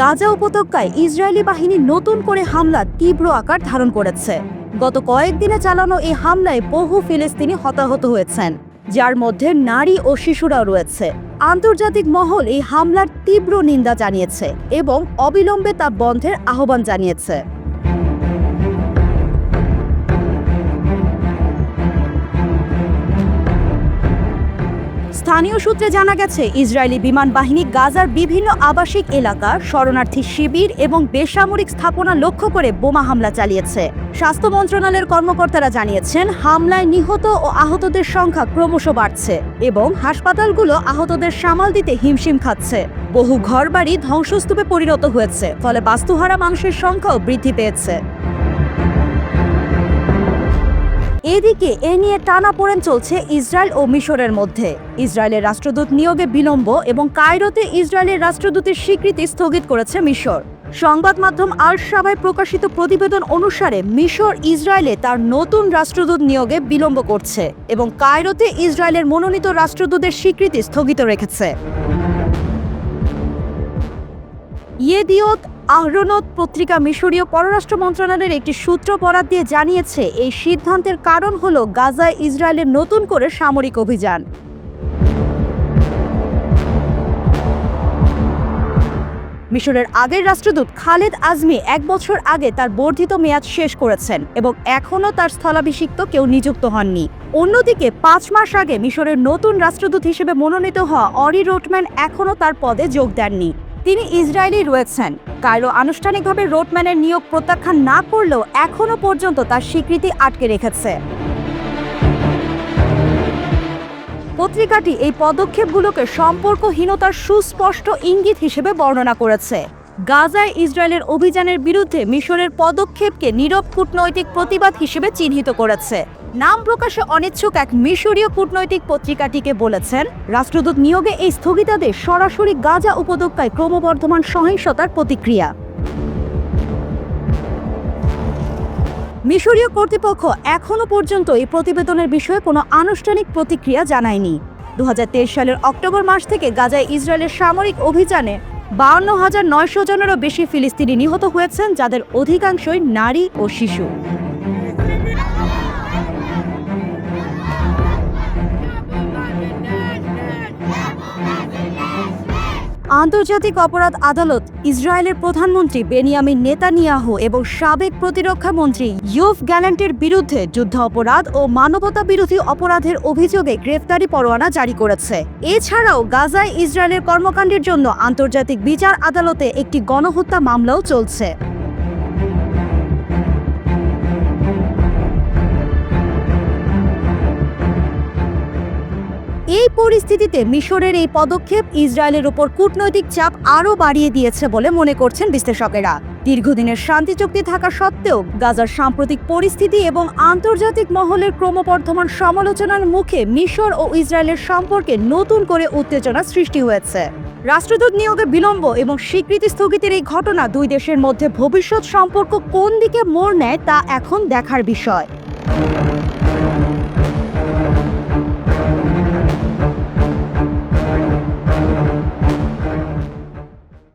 গাজা উপত্যকায় ইসরায়েলি বাহিনী নতুন করে হামলা তীব্র আকার ধারণ করেছে। গত কয়েকদিনে চালানো এই হামলায় বহু ফিলিস্তিনি হতাহত হয়েছেন, যার মধ্যে নারী ও শিশুরাও রয়েছে। আন্তর্জাতিক মহল এই হামলার তীব্র নিন্দা জানিয়েছে এবং অবিলম্বে তা বন্ধের আহ্বান জানিয়েছে। স্থানীয় সূত্রে জানা গেছে, ইসরায়েলি বিমান বাহিনী গাজার বিভিন্ন আবাসিক এলাকা, শরণার্থী শিবির এবং বেসামরিক স্থাপনা লক্ষ্য করে বোমা হামলা চালিয়েছে। স্বাস্থ্য মন্ত্রণালয়ের কর্মকর্তারা জানিয়েছেন, হামলায় নিহত ও আহতদের সংখ্যা ক্রমশ বাড়ছে এবং হাসপাতালগুলো আহতদের সামাল দিতে হিমশিম খাচ্ছে। বহু ঘরবাড়ি ধ্বংসস্তূপে পরিণত হয়েছে, ফলে বাস্তুহারা মানুষের সংখ্যাও বৃদ্ধি পেয়েছে। এদিকে এ নিয়ে টানাপোড়েন চলছে ইসরায়েল ও মিশরের মধ্যে। ইসরায়েলের রাষ্ট্রদূত নিয়োগে বিলম্ব এবং কায়রোতে ইসরায়েলের রাষ্ট্রদূতের স্বীকৃতি স্থগিত করেছে মিশর। সংবাদ মাধ্যম আল সাবায় প্রকাশিত প্রতিবেদন অনুসারে, মিশর ইসরায়েলে তার নতুন রাষ্ট্রদূত নিয়োগে বিলম্ব করছে এবং কায়রোতে ইসরায়েলের মনোনীত রাষ্ট্রদূতের স্বীকৃতি স্থগিত রেখেছে। ইয়েদিওত আহরনত পত্রিকা মিশরীয় পররাষ্ট্র মন্ত্রণালয়ের একটি সূত্র বরাত দিয়ে জানিয়েছে, এই সিদ্ধান্তের কারণ হল গাজায় ইসরায়েলের নতুন করে সামরিক অভিযান। মিশরের আগের রাষ্ট্রদূত খালেদ আজমি এক বছর আগে তার বর্ধিত মেয়াদ শেষ করেছেন এবং এখনও তার স্থলাভিষিক্ত কেউ নিযুক্ত হননি। অন্যদিকে, পাঁচ মাস আগে মিশরের নতুন রাষ্ট্রদূত হিসেবে মনোনীত হওয়া অরি রোটম্যান এখনও তার পদে যোগ দেননি। তিনি ইসরায়েলি রয়েছেন। কায়রো আনুষ্ঠানিকভাবে রোডম্যানের নিয়োগ প্রত্যাখ্যান না করলেও এখনও পর্যন্ত তার স্বীকৃতি আটকে রেখেছে। পত্রিকাটি এই পদক্ষেপগুলোকে সম্পর্কহীনতার সুস্পষ্ট ইঙ্গিত হিসেবে বর্ণনা করেছে। গাজায় ইসরায়েলের অভিযানের বিরুদ্ধে মিশরের পদক্ষেপকে নীরব কূটনৈতিক প্রতিবাদ হিসেবে চিহ্নিত করেছে। নাম প্রকাশে অনিচ্ছুক এক মিশরীয় কূটনৈতিক পত্রিকাটিকে বলেছেন, রাষ্ট্রদূত নিয়োগে এই স্থগিতাদেশ সরাসরি গাজা উপত্যকায় ক্রমবর্ধমান সহিংসতার প্রতিক্রিয়া। মিশরীয় কর্তৃপক্ষ এখনও পর্যন্ত এই প্রতিবেদনের বিষয়ে কোনো আনুষ্ঠানিক প্রতিক্রিয়া জানায়নি। দু হাজার তেইশ সালের অক্টোবর মাস থেকে গাজায় ইসরায়েলের সামরিক অভিযানে বাউন্ন হাজার নয়শো জনেরও বেশি ফিলিস্তিনি নিহত হয়েছেন যাদের অধিকাংশই নারী ও শিশু। আন্তর্জাতিক অপরাধ আদালত ইসরায়েলের প্রধানমন্ত্রী বেনিয়ামিন নেতানিয়াহু এবং সাবেক প্রতিরক্ষা মন্ত্রী ইউফ গ্যালান্টের বিরুদ্ধে যুদ্ধ অপরাধ ও মানবতা বিরোধী অপরাধের অভিযোগে গ্রেফতারি পরোয়ানা জারি করেছে। এছাড়াও গাজায় ইসরায়েলের কর্মকাণ্ডের জন্য আন্তর্জাতিক বিচার আদালতে একটি গণহত্যা মামলাও চলছে। এই পরিস্থিতিতে মিশরের এই পদক্ষেপ ইসরায়েলের উপর কূটনৈতিক চাপ আরও বাড়িয়ে দিয়েছে বলে মনে করছেন বিশ্লেষকেরা। দীর্ঘদিনের শান্তি চুক্তি থাকা সত্ত্বেও গাজার সাম্প্রতিক পরিস্থিতি এবং আন্তর্জাতিক মহলের ক্রমবর্ধমান সমালোচনার মুখে মিশর ও ইসরায়েলের সম্পর্কে নতুন করে উত্তেজনা সৃষ্টি হয়েছে। রাষ্ট্রদূত নিয়োগে বিলম্ব এবং স্বীকৃতি স্থগিতের এই ঘটনা দুই দেশের মধ্যে ভবিষ্যৎ সম্পর্ক কোন দিকে মোড় নেয় তা এখন দেখার বিষয়।